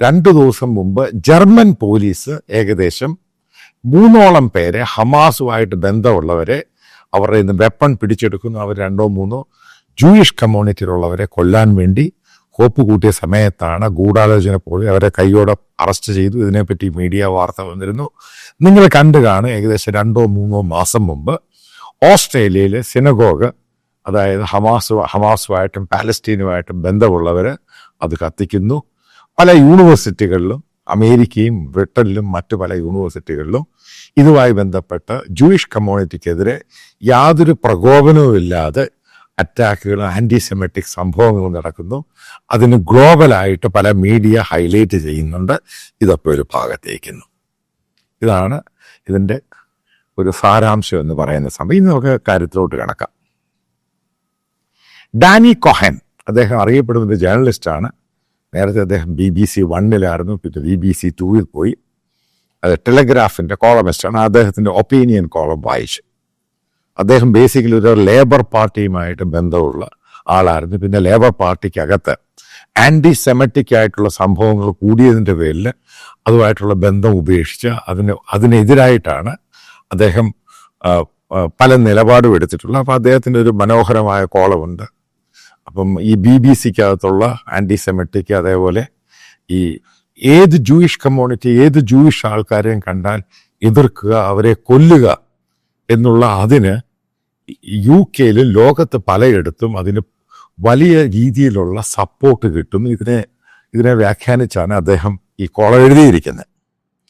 രണ്ടു ദിവസം മുമ്പ് ജർമ്മൻ പോലീസ് ഏകദേശം മൂന്നോളം പേരെ ഹമാസുമായിട്ട് ബന്ധമുള്ളവരെ അവരുടെ നിന്ന് വെപ്പൺ പിടിച്ചെടുക്കുന്നു. അവർ രണ്ടോ മൂന്നോ ജൂയിഷ് കമ്മ്യൂണിറ്റിയിലുള്ളവരെ കൊല്ലാൻ വേണ്ടി കോപ്പ് കൂട്ടിയ സമയത്താണ് ഗൂഢാലോചന പോലെ അവരെ കൈയോടെ അറസ്റ്റ് ചെയ്തു. ഇതിനെപ്പറ്റി മീഡിയ വാർത്ത വന്നിരുന്നു. നിങ്ങൾ കണ്ടു കാണും ഏകദേശം രണ്ടോ മൂന്നോ മാസം മുമ്പ് ഓസ്ട്രേലിയയിലെ സിനഗോഗ് അതായത് ഹമാസ് ഹമാസുമായിട്ടും പാലസ്തീനുമായിട്ടും ബന്ധമുള്ളവർ അത് കത്തിക്കുന്നു. പല യൂണിവേഴ്സിറ്റികളിലും അമേരിക്കയും ബ്രിട്ടനിലും മറ്റു പല യൂണിവേഴ്സിറ്റികളിലും ഇതുമായി ബന്ധപ്പെട്ട് ജൂയിഷ് കമ്മ്യൂണിറ്റിക്കെതിരെ യാതൊരു പ്രകോപനവും ഇല്ലാതെ അറ്റാക്കുകൾ ആന്റിസെമറ്റിക് സംഭവങ്ങളും നടക്കുന്നു. അതിന് ഗ്ലോബലായിട്ട് പല മീഡിയ ഹൈലൈറ്റ് ചെയ്യുന്നുണ്ട്. ഇതൊക്കെ ഒരു ഭാഗത്തേക്കുന്നു. ഇതാണ് ഇതിന്റെ ഒരു സാരാംശം എന്ന് പറയുന്ന സമയം ഇനി നമുക്ക് കാര്യത്തിലോട്ട് കണക്കാം ഡാനി കൊഹൻ അദ്ദേഹം അറിയപ്പെടുന്ന ജേർണലിസ്റ്റാണ് നേരത്തെ അദ്ദേഹം ബി ബി സി വണ്ണിലായിരുന്നു പിന്നെ ബി ബി സി ടൂവിൽ പോയി. അത് ടെലഗ്രാഫിന്റെ കോളമിസ്റ്റാണ്. അദ്ദേഹത്തിന്റെ ഒപ്പീനിയൻ കോളം വായിച്ചു. അദ്ദേഹം ബേസിക്കലി ഒരു ലേബർ പാർട്ടിയുമായിട്ട് ബന്ധമുള്ള ആളായിരുന്നു. പിന്നെ ലേബർ പാർട്ടിക്കകത്ത് ആന്റി സെമറ്റിക് ആയിട്ടുള്ള സംഭവങ്ങൾ കൂടിയതിന്റെ പേരിൽ അതുമായിട്ടുള്ള ബന്ധം ഉപേക്ഷിച്ച് അതിന് അതിനെതിരായിട്ടാണ് അദ്ദേഹം പല നിലപാടും എടുത്തിട്ടുള്ളത്. അപ്പോൾ അദ്ദേഹത്തിന്റെ ഒരു മനോഹരമായ കോളമുണ്ട്. അപ്പം ഈ ബി ബി സിക്കകത്തുള്ള ആന്റി സെമറ്റിക് അതേപോലെ ഈ ഏത് ജൂയിഷ് കമ്മ്യൂണിറ്റി ഏത് ജൂയിഷ് ആൾക്കാരെയും കണ്ടാൽ എതിർക്കുക അവരെ കൊല്ലുക എന്നുള്ള അതിന് യു കെയിലും ലോകത്ത് പലയിടത്തും അതിന് വലിയ രീതിയിലുള്ള സപ്പോർട്ട് കിട്ടും. ഇതിനെ ഇതിനെ വ്യാഖ്യാനിച്ചാണ് അദ്ദേഹം ഈ കോളം എഴുതിയിരിക്കുന്നത്